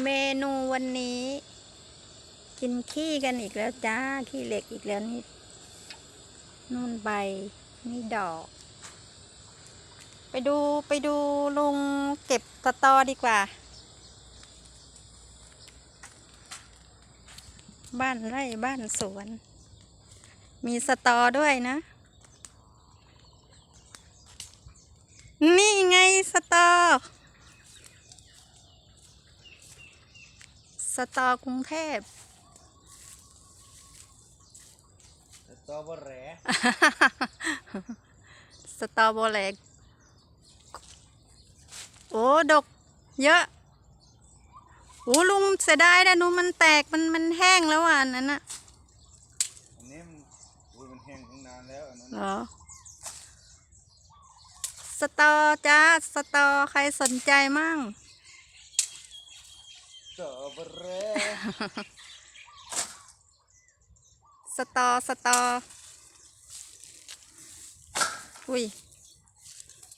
เมนูวันนี้ กินขี้กันอีกแล้วจ้า ขี้เหล็กอีกแล้วนี่นู่นใบ นี่ดอก ไปดูไปดูลุงเก็บสตอดีกว่า บ้านไร่บ้านสวน มีสตอด้วยนะ นี่ไงสตอ สตอกรุงเทพตอเบอร์แหรสตอโบเล็กโอ้ดก เยอะโอ้ลุงเสียดายนะดูมันแตกมันมันแห้งแล้วอะอันนั้นอะอันนี้มันอุ้ยมันแห้งตั้งนานแล้วอันนั้นเหรอสตอจ้าสตอใครสนใจมั่ง ตอเบอร์แหรสตอ สตอ อุ้ย